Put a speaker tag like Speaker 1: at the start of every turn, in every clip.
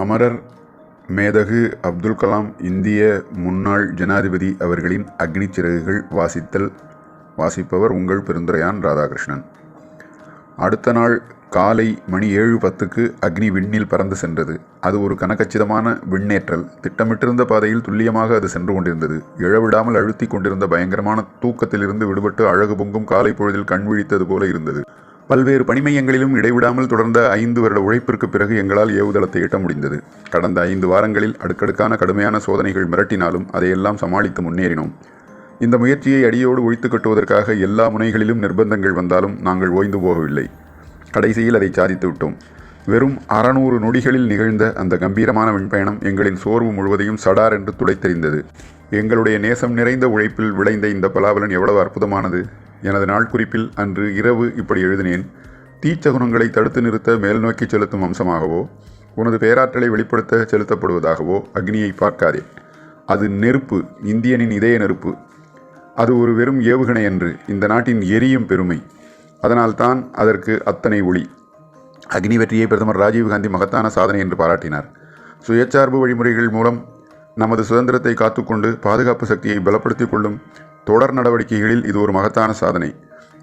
Speaker 1: அமரர் மேதகு அப்துல் கலாம் இந்திய முன்னாள் ஜனாதிபதி அவர்களின் அக்னி சிறகுகள் வாசித்தல் வாசிப்பவர் உங்கள் பெருந்துரையான் ராதாகிருஷ்ணன். அடுத்த நாள் காலை மணி ஏழு பத்துக்கு அக்னி விண்ணில் பறந்து சென்றது. அது ஒரு கனக்கச்சிதமான விண்ணேற்றல். திட்டமிட்டிருந்த பாதையில் துல்லியமாக அது சென்று கொண்டிருந்தது. இழவிடாமல் அழுத்தி கொண்டிருந்த பயங்கரமான தூக்கத்திலிருந்து விடுபட்டு அழகு பொங்கும் காலை பொழுதில் கண் விழித்தது போல இருந்தது. பல்வேறு பணிமையங்களிலும் இடைவிடாமல் தொடர்ந்த ஐந்து வருட உழைப்பிற்கு பிறகு எங்களால் ஏவுதளத்தை எட்ட முடிந்தது. கடந்த ஐந்து வாரங்களில் அடுக்கடுக்கான கடுமையான சோதனைகள் மிரட்டினாலும் அதையெல்லாம் சமாளித்து முன்னேறினோம். இந்த முயற்சியை அடியோடு ஒழித்து கட்டுவதற்காக எல்லா முனைகளிலும் நிர்பந்தங்கள் வந்தாலும் நாங்கள் ஓய்ந்து போகவில்லை. கடைசியில் அதை சாதித்து விட்டோம். வெறும் அறநூறு நொடிகளில் நிகழ்ந்த அந்த கம்பீரமான விண்பயணம் எங்களின் சோர்வு முழுவதையும் சடார் என்று துடைத்தெறிந்தது. எங்களுடைய நேசம் நிறைந்த உழைப்பில் விளைந்த இந்த பலாபலன் எவ்வளவு அற்புதமானது! எனது நாள் குறிப்பில் அன்று இரவு இப்படி எழுதினேன். தீச்சகுணங்களை தடுத்து நிறுத்த மேல் நோக்கி செலுத்தும் அம்சமாகவோ உனது பேராற்றலை வெளிப்படுத்த செலுத்தப்படுவதாகவோ அக்னியை பார்க்காதே. அது நெருப்பு இந்தியனின் இதய நெருப்பு. அது ஒரு வெறும் ஏவுகணை என்று இந்த நாட்டின் எரியும் பெருமை. அதனால்தான் அதற்கு அத்தனை ஒளி. அக்னி வெற்றியை பிரதமர் ராஜீவ்காந்தி மகத்தான சாதனை என்று பாராட்டினார். சுயச்சார்பு வழிமுறைகள் மூலம் நமது சுதந்திரத்தை காத்துக்கொண்டு பாதுகாப்பு சக்தியை பலப்படுத்திக் கொள்ளும் தொடர் நடவடிக்கைகளில் இது ஒரு மகத்தான சாதனை.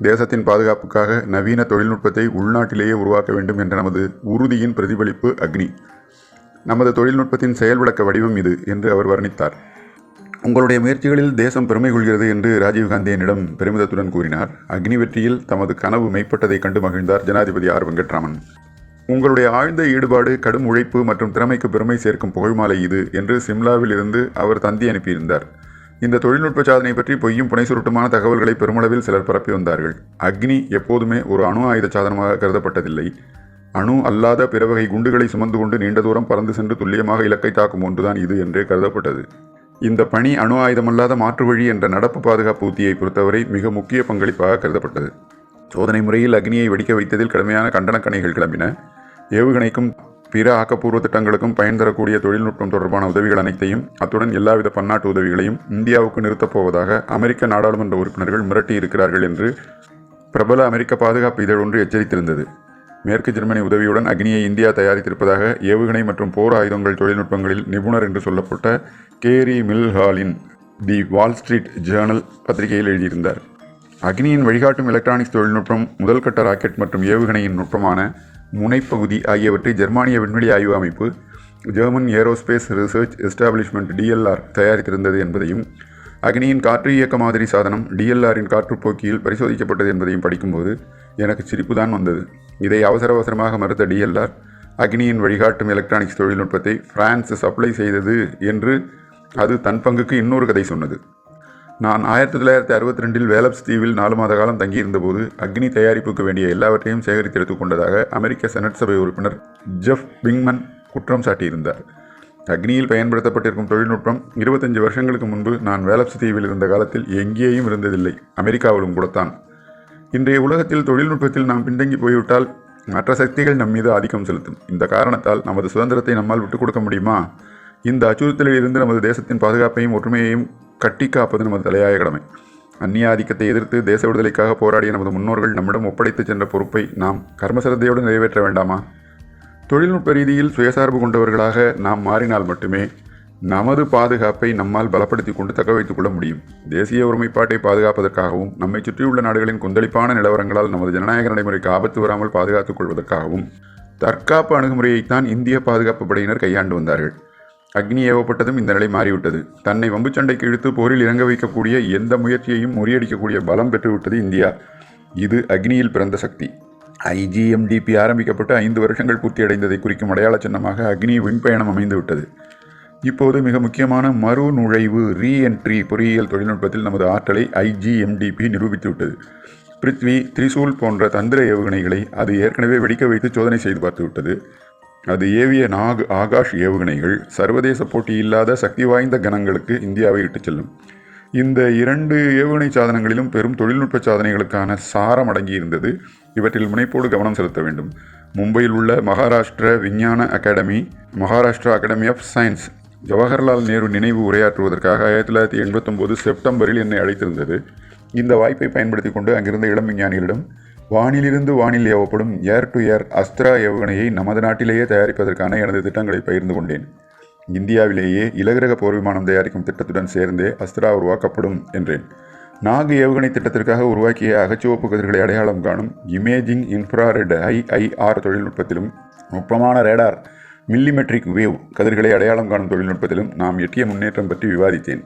Speaker 1: தேசத்தின் பாதுகாப்புக்காக நவீன தொழில்நுட்பத்தை உள்நாட்டிலேயே உருவாக்க வேண்டும் என்ற நமது உறுதியின் பிரதிபலிப்பு அக்னி. நமது தொழில்நுட்பத்தின் செயல் விளக்க வடிவம் இது என்று அவர் வர்ணித்தார். உங்களுடைய முயற்சிகளில் தேசம் பெருமை கொள்கிறது என்று ராஜீவ்காந்தி என்னிடம் பெருமிதத்துடன் கூறினார். அக்னி வெற்றியில் தமது கனவு மெய்ப்பட்டதைக் கண்டு மகிழ்ந்தார் ஜனாதிபதி ஆர். வெங்கட்ராமன். உங்களுடைய ஆழ்ந்த ஈடுபாடு கடும் உழைப்பு மற்றும் திறமைக்கு பெருமை சேர்க்கும் புகழ்மாலை இது என்று சிம்லாவில் இருந்து அவர் தந்தி அனுப்பியிருந்தார். இந்த தொழில்நுட்ப சாதனை பற்றி பொய்யும் புனை சுருட்டுமான தகவல்களை பெருமளவில் சிலர் பரப்பி வந்தார்கள். அக்னி எப்போதுமே ஒரு அணு ஆயுத சாதனமாக கருதப்பட்டதில்லை. அணு அல்லாத பிற வகை குண்டுகளை சுமந்து கொண்டு நீண்ட தூரம் பறந்து சென்று துல்லியமாக இலக்கை தாக்கும் ஒன்றுதான் இது என்றே கருதப்பட்டது. இந்த பணி அணு ஆயுதமல்லாத மாற்று வழி என்ற நடப்பு பாதுகாப்பு உத்தியை பொறுத்தவரை மிக முக்கிய பங்களிப்பாக கருதப்பட்டது. சோதனை முறையில் அக்னியை வெடிக்க வைத்ததில் கடுமையான கண்டனக்கணைகள் கிளம்பின. ஏவுகணைக்கும் பிற ஆக்கப்பூர்வ திட்டங்களுக்கும் பயன் தரக்கூடிய தொழில்நுட்பம் தொடர்பான உதவிகள் அனைத்தையும் அத்துடன் எல்லாவித பன்னாட்டு உதவிகளையும் இந்தியாவுக்கு நிறுத்தப் போவதாக அமெரிக்க நாடாளுமன்ற உறுப்பினர்கள் மிரட்டி இருக்கிறார்கள் என்று பிரபல அமெரிக்க பாதுகாப்பு இதழ் ஒன்று எச்சரித்திருந்தது. மேற்கு ஜெர்மனி உதவியுடன் அக்னியை இந்தியா தயாரித்திருப்பதாக ஏவுகணை மற்றும் போர் ஆயுதங்கள் தொழில்நுட்பங்களில் நிபுணர் என்று சொல்லப்பட்ட கேரி மில்ஹாலின் தி வால் ஸ்ட்ரீட் ஜேர்னல் பத்திரிகையில் எழுதியிருந்தார். அக்னியின் வழிகாட்டும் எலக்ட்ரானிக்ஸ் தொழில்நுட்பம் முதல் கட்ட ராக்கெட் மற்றும் ஏவுகணையின் நுட்பமான முனைப்பகுதி ஆகியவற்றை ஜெர்மானிய விண்வெளி ஆய்வு அமைப்பு German Aerospace Research Establishment DLR தயாரித்திருந்தது என்பதையும் அக்னியின் காற்று இயக்க மாதிரி சாதனம் டிஎல்ஆரின் காற்றுப்போக்கியில் பரிசோதிக்கப்பட்டது என்பதையும் படிக்கும்போது எனக்கு சிரிப்புதான் வந்தது. இதை அவசர அவசரமாக மறுத்த டிஎல்ஆர் அக்னியின் வழிகாட்டும் எலக்ட்ரானிக்ஸ் தொழில்நுட்பத்தை பிரான்ஸ் சப்ளை செய்தது என்று அது தன் பங்குக்கு இன்னொரு கதை சொன்னது. நான் ஆயிரத்தி தொள்ளாயிரத்தி அறுபத்தி ரெண்டில் வேலப்ஸ் தீவில் நாலு மாத காலம் தங்கியிருந்தபோது அக்னி தயாரிப்புக்கு வேண்டிய எல்லாவற்றையும் சேகரித்தெடுத்துக் கொண்டதாக அமெரிக்க செனட் சபை உறுப்பினர் ஜெஃப் பிங்மன் குற்றம் சாட்டியிருந்தார். அக்னியில் பயன்படுத்தப்பட்டிருக்கும் தொழில்நுட்பம் இருபத்தஞ்சு வருஷங்களுக்கு முன்பு நான் வேலப்ஸ் தீவில் இருந்த காலத்தில் எங்கேயும் இருந்ததில்லை. அமெரிக்காவிலும் கூடத்தான். இன்றைய உலகத்தில் தொழில்நுட்பத்தில் நாம் பின்தங்கி போய்விட்டால் மற்ற சக்திகள் நம் மீது ஆதிக்கம் செலுத்தும். இந்த காரணத்தால் நமது சுதந்திரத்தை நம்மால் விட்டுக் கொடுக்க முடியுமா? இந்த அச்சுறுத்தலில் இருந்து நமது தேசத்தின் பாதுகாப்பையும் ஒற்றுமையையும் கட்டி காப்பது நமது தலையாய கடமை. அந்நிய ஆதிக்கத்தை எதிர்த்து தேச விடுதலைக்காக போராடிய நமது முன்னோர்கள் நம்மிடம் ஒப்படைத்துச் சென்ற பொறுப்பை நாம் கர்மசிரத்தையோடு நிறைவேற்ற வேண்டாமா? தொழில்நுட்ப ரீதியில் சுயசார்பு கொண்டவர்களாக நாம் மாறினால் மட்டுமே நமது பாதுகாப்பை நம்மால் பலப்படுத்தி கொண்டு தக்க வைத்துக் கொள்ள முடியும். தேசிய ஒருமைப்பாட்டை பாதுகாப்பதற்காகவும் நம்மை சுற்றியுள்ள நாடுகளின் கொந்தளிப்பான நிலவரங்களால் நமது ஜனநாயக நடைமுறைக்கு ஆபத்து வராமல் பாதுகாத்துக் கொள்வதற்காகவும் தற்காப்பு அணுகுமுறையைத்தான் இந்திய பாதுகாப்பு படையினர் கையாண்டு வந்தார்கள். அக்னி ஏவப்பட்டதும் இந்த நிலை மாறிவிட்டது. தன்னை வம்புச்சண்டைக்கு இழுத்து போரில் இறங்க வைக்கக்கூடிய எந்த முயற்சியையும் முறியடிக்கக்கூடிய பலம் பெற்றுவிட்டது இந்தியா. இது அக்னியில் பிறந்த சக்தி. ஐஜிஎம்டிபி ஆரம்பிக்கப்பட்டு ஐந்து வருஷங்கள் பூர்த்தியடைந்ததை குறிக்கும் அடையாள சின்னமாக அக்னி விண்பயணம் அமைந்துவிட்டது. இப்போது மிக முக்கியமான மறு நுழைவு ரீஎன்ட்ரி பொறியியல் தொழில்நுட்பத்தில் நமது ஆற்றலை ஐஜிஎம்டிபி நிரூபித்துவிட்டது. பிருத்வி திரிசூல் போன்ற தந்திர ஏவுகணைகளை அது ஏற்கனவே வெடிக்க வைத்து சோதனை செய்து பார்த்துவிட்டது. அது ஏவிய நாக் ஆகாஷ் ஏவுகணைகள் சர்வதேச போட்டி இல்லாத சக்தி வாய்ந்த கணங்களுக்கு இந்தியாவை இட்டுச் செல்லும். இந்த இரண்டு ஏவுகணை சாதனங்களிலும் பெரும் தொழில்நுட்ப சாதனைகளுக்கான சாரம் அடங்கியிருந்தது. இவற்றில் முனைப்போடு கவனம் செலுத்த வேண்டும். மும்பையில் உள்ள மகாராஷ்டிர விஞ்ஞான academy Maharashtra academy of science Jawaharlal Nehru நினைவு உரையாற்றுவதற்காக ஆயிரத்தி தொள்ளாயிரத்தி எண்பத்தொம்போது செப்டம்பரில் என்னை அழைத்திருந்தது. இந்த வாய்ப்பை பயன்படுத்தி கொண்டு அங்கிருந்த இளம் விஞ்ஞானிகளிடம் வானிலிருந்து வானில் ஏவப்படும் ஏர் டு ஏர் அஸ்திரா ஏவுகணையை நமது நாட்டிலேயே தயாரிப்பதற்கான எனது திட்டங்களை பகிர்ந்து கொண்டேன். இந்தியாவிலேயே இலகுரக போர் விமானம் தயாரிக்கும் திட்டத்துடன் சேர்ந்தே அஸ்திரா உருவாக்கப்படும் என்றேன். நாகு ஏவுகணை திட்டத்திற்காக உருவாக்கிய அகச்சிவப்பு கதிர்களை அடையாளம் காணும் இமேஜிங் இன்ஃப்ராரெட் ஐஐஆர் தொழில்நுட்பத்திலும் நுட்பமான ரேடார் மில்லிமெட்ரிக் வேவ் கதிர்களை அடையாளம் காணும் தொழில்நுட்பத்திலும் நாம் எட்டிய முன்னேற்றம் பற்றி விவாதித்தேன்.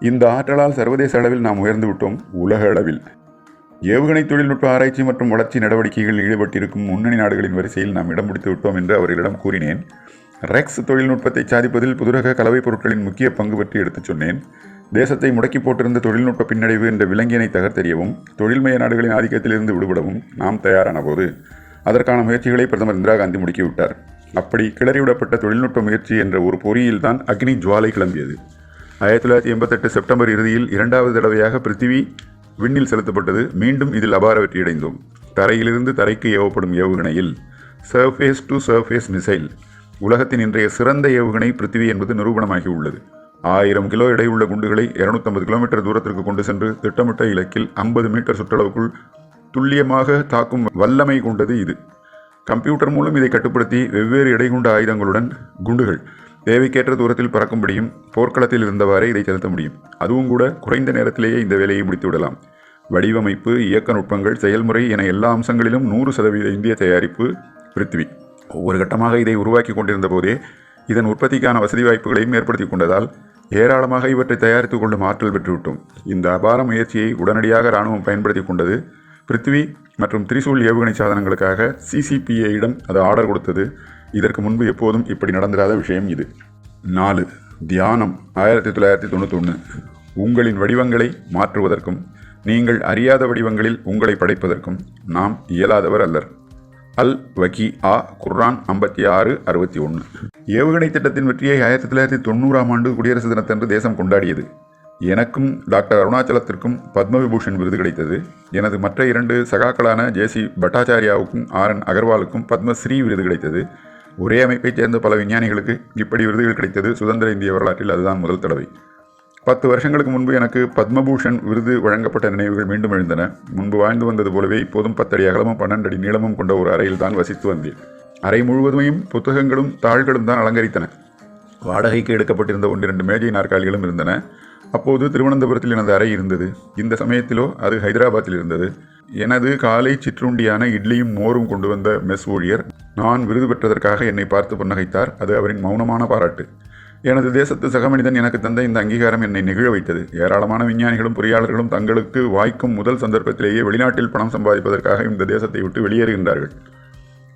Speaker 1: இந்த ஆற்றலால் சர்வதேச அளவில் நாம் உயர்ந்து விட்டோம் உலக அளவில். ஏவுகணை தொழில்நுட்ப ஆராய்ச்சி மற்றும் வளர்ச்சி நடவடிக்கைகளில் ஈடுபட்டிருக்கும் முன்னணி நாடுகளின் வரிசையில் நாம் இடம் பிடித்து விட்டோம் என்று அவர்களிடம் கூறினேன். ரெக்ஸ் தொழில்நுட்பத்தை சாதிப்பதில் புதுரக கலவைப் பொருட்களின் முக்கிய பங்கு பற்றி எடுத்துச் சொன்னேன். தேசத்தை முடக்கி போட்டிருந்த தொழில்நுட்ப பின்னடைவு என்ற விலங்கினை தகர்த்தெறியவும் தொழில்மய நாடுகளின் ஆதிக்கத்திலிருந்து விடுபடவும் நாம் தயாரான போது அதற்கான முயற்சிகளை பிரதமர் இந்திரா காந்தி முடுக்கிவிட்டார். அப்படி கிளறிவிடப்பட்ட தொழில்நுட்ப முயற்சி என்ற ஒரு பொறியில்தான் அக்னி ஜுவாலை கிளம்பியது. ஆயிரத்தி தொள்ளாயிரத்தி எண்பத்தெட்டு செப்டம்பர் இறுதியில் இரண்டாவது தடவையாக பிருத்திவி விண்ணில் செலுத்தப்பட்டது. மீண்டும் இதில் அபார வெற்றியடைந்தோம் தரையிலிருந்து தரைக்கு ஏவப்படும் ஏவுகணையில் சர்ஃபேஸ் டு சர்ஃபேஸ் மிசைல் உலகத்தின் இன்றைய சிறந்த ஏவுகணை பிருத்திவி என்பது நிரூபணமாகி உள்ளது. ஆயிரம் கிலோ எடையுள்ள குண்டுகளை இருநூத்தம்பது கிலோமீட்டர் தூரத்திற்கு கொண்டு சென்று திட்டமிட்ட இலக்கில் ஐம்பது மீட்டர் சுற்றளவுக்குள் துல்லியமாக தாக்கும் வல்லமை கொண்டது இது. கம்ப்யூட்டர் மூலம் இதை கட்டுப்படுத்தி வெவ்வேறு எடை கொண்ட ஆயுதங்களுடன் குண்டுகள் தேவைக்கேற்ற தூரத்தில் பறக்கும்படியும் போர்க்களத்தில் இருந்தவாறே இதை செலுத்த முடியும். அதுவும் கூட குறைந்த நேரத்திலேயே இந்த வேலையை முடித்து விடலாம். வடிவமைப்பு இயக்க நுட்பங்கள் செயல்முறை என எல்லா அம்சங்களிலும் நூறு சதவீத இந்திய தயாரிப்பு பிருத்திவி. ஒவ்வொரு கட்டமாக இதை உருவாக்கி கொண்டிருந்த போதே இதன் உற்பத்திக்கான வசதி வாய்ப்புகளையும் ஏற்படுத்தி கொண்டதால் ஏராளமாக இவற்றை தயாரித்துக் கொள்ளும் ஆற்றல் பெற்றுவிட்டோம். இந்த அபார முயற்சியை உடனடியாக இராணுவம் பயன்படுத்தி கொண்டது பிருத்திவி மற்றும் திரிசூல் ஏவுகணை சாதனங்களுக்காக சிசிபிஏயிடம் அது ஆர்டர் கொடுத்தது. இதற்கு முன்பு எப்போதும் இப்படி நடந்திராத விஷயம் இது. நாலு தியானம் ஆயிரத்தி தொள்ளாயிரத்தி தொண்ணூத்தொன்று உங்களின் வடிவங்களை மாற்றுவதற்கும் நீங்கள் அறியாத வடிவங்களில் உங்களை படைப்பதற்கும் நாம் இயலாதவர் அல்லர். அல் வக்கி ஆ குர்ரான் ஐம்பத்தி ஆறு அறுபத்தி ஒன்று ஏவுகணை திட்டத்தின் வெற்றியை ஆயிரத்தி தொள்ளாயிரத்தி தொண்ணூறாம் ஆண்டு குடியரசு தினத்தன்று தேசம் கொண்டாடியது. எனக்கும் டாக்டர் அருணாச்சலத்திற்கும் பத்ம விபூஷன் விருது கிடைத்தது. எனது மற்ற இரண்டு சகாக்களான ஜேசி பட்டாச்சாரியாவுக்கும் ஆர் என் அகர்வாலுக்கும் பத்மஸ்ரீ விருது கிடைத்தது. ஒரே அமைப்பைச் சேர்ந்த பல விஞ்ஞானிகளுக்கு இப்படி விருதுகள் கிடைத்தது சுதந்திர இந்திய வரலாற்றில் அதுதான் முதல் தடவை. பத்து வருஷங்களுக்கு முன்பு எனக்கு பத்மபூஷன் விருது வழங்கப்பட்ட நினைவுகள் மீண்டும் எழுந்தன. முன்பு வாழ்ந்து வந்தது போலவே இப்போதும் பத்தடி அகலமும் பன்னெண்டு அடி நீளமும் கொண்ட ஒரு அறையில் தான் வசித்து வந்தேன். அறை முழுவதுமையும் புத்தகங்களும் தாள்களும் தான் அலங்கரித்தன. வாடகைக்கு எடுக்கப்பட்டிருந்த ஒன்றிரண்டு மேஜை நாற்காலிகளும் இருந்தன. அப்போது திருவனந்தபுரத்தில் எனது அறை இருந்தது. இந்த சமயத்திலோ அது ஹைதராபாத்தில் இருந்தது. எனது காலை சிற்றுண்டியான இட்லியும் மோரும் கொண்டு வந்த மெஸ் ஊழியர் நான் விருது பெற்றதற்காக என்னை பார்த்து புன்னகைத்தார். அது அவரின் மௌனமான பாராட்டு. எனது தேசத்து சகமனிதன் எனக்கு தந்த இந்த அங்கீகாரம் என்னை நெகிழ வைத்தது. ஏராளமான விஞ்ஞானிகளும் பொறியாளர்களும் தங்களுக்கு வாய்க்கும் முதல் சந்தர்ப்பத்திலேயே வெளிநாட்டில் பணம் சம்பாதிப்பதற்காக இந்த தேசத்தை விட்டு வெளியேறுகின்றார்கள்.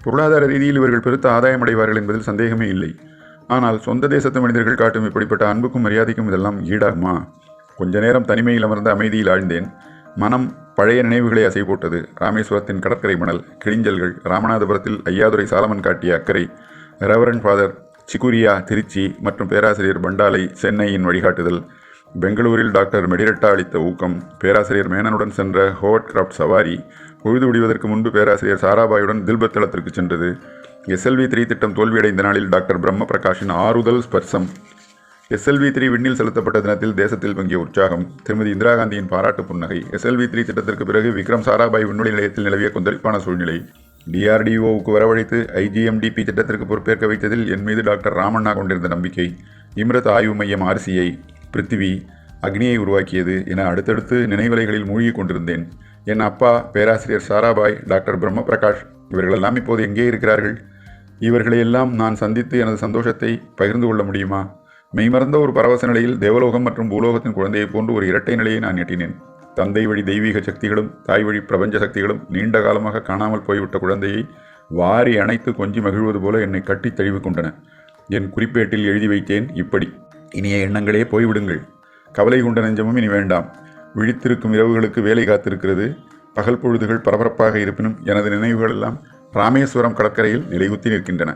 Speaker 1: பொருளாதார ரீதியில் இவர்கள் பெருத்த ஆதாயம் அடைவார்கள் என்பதில் சந்தேகமே இல்லை. ஆனால் சொந்த தேசத்து மனிதர்கள் காட்டும் இப்படிப்பட்ட அன்புக்கும் மரியாதைக்கும் இதெல்லாம் ஈடாகுமா? கொஞ்ச நேரம் தனிமையில் அமர்ந்த அமைதியில் ஆழ்ந்தேன். மனம் பழைய நினைவுகளை அசை போட்டது ராமேஸ்வரத்தின் கடற்கரை மணல் கிழிஞ்சல்கள் ராமநாதபுரத்தில் ஐயாதுரை சாலமன் காட்டிய அக்கறை ரெவரன் ஃபாதர் சிகுரியா திருச்சி மற்றும் பேராசிரியர் பண்டாலை சென்னையின் வழிகாட்டுதல் பெங்களூரில் டாக்டர் மெடிரட்டா அளித்த ஊக்கம் பேராசிரியர் மேனனுடன் சென்ற ஹோவர்ட் கிராஃப்ட் சவாரி பொழுது விடுவதற்கு முன்பு பேராசிரியர் சாராபாயுடன் தில்பத் தளத்திற்கு சென்றது. எஸ்எல்வி த்ரீ திட்டம் தோல்வியடைந்த நாளில் டாக்டர் பிரம்ம பிரகாஷின் ஆறுதல் ஸ்பர்சம். எஸ்எல்வி த்ரீ விண்ணில் செலுத்தப்பட்ட தினத்தில் தேசத்தில் பங்கிய உற்சாகம் திருமதி இந்திரா காந்தியின் பாராட்டு புன்னகை எஸ்எல்வி த்ரீ திட்டத்திற்கு பிறகு விக்ரம் சாராபாய் விண்வெளி நிலையத்தில் நிலவிய கொந்தளிப்பான சூழ்நிலை. டிஆர்டிஓவுக்கு வரவழைத்து ஐஜிஎம்டிபி திட்டத்திற்கு பொறுப்பேற்க வைத்ததில் என் மீது டாக்டர் ராமண்ணா கொண்டிருந்த நம்பிக்கை இம்ரத் ஆய்வு மையம் ஆர்சிஐ பிருத்திவி அக்னியை உருவாக்கியது என அடுத்தடுத்து நினைவலைகளில் மூழ்கிக் கொண்டிருந்தேன். என் அப்பா பேராசிரியர் சாராபாய் டாக்டர் பிரம்ம பிரகாஷ் இவர்களெல்லாம் இப்போது எங்கே இருக்கிறார்கள்? இவர்களையெல்லாம் நான் சந்தித்து எனது சந்தோஷத்தை பகிர்ந்து கொள்ள முடியுமா? மெய்மறந்த ஒரு பரவச நிலையில் தேவலோகம் மற்றும் பூலோகத்தின் குழந்தையைப் போன்று ஒரு இரட்டை நிலையை நான் எட்டினேன். தந்தை வழி தெய்வீக சக்திகளும் தாய் வழி பிரபஞ்ச சக்திகளும் நீண்ட காலமாக காணாமல் போய்விட்ட குழந்தையை வாரி அணைத்து கொஞ்சி மகிழ்வது போல என்னை கட்டித் தெளிவு கொண்டன என் குறிப்பேட்டில் எழுதி வைத்தேன் இப்படி. இனிய எண்ணங்களே போய்விடுங்கள். கவலை கொண்ட நெஞ்சமும் இனி வேண்டாம். விழித்திருக்கும் இரவுகளுக்கு வேலை காத்திருக்கிறது. பகல் பொழுதுகள் பரபரப்பாக இருப்பினும் எனது நினைவுகள் எல்லாம் ராமேஸ்வரம் கடற்கரையில் நிலைகுத்தி நிற்கின்றன.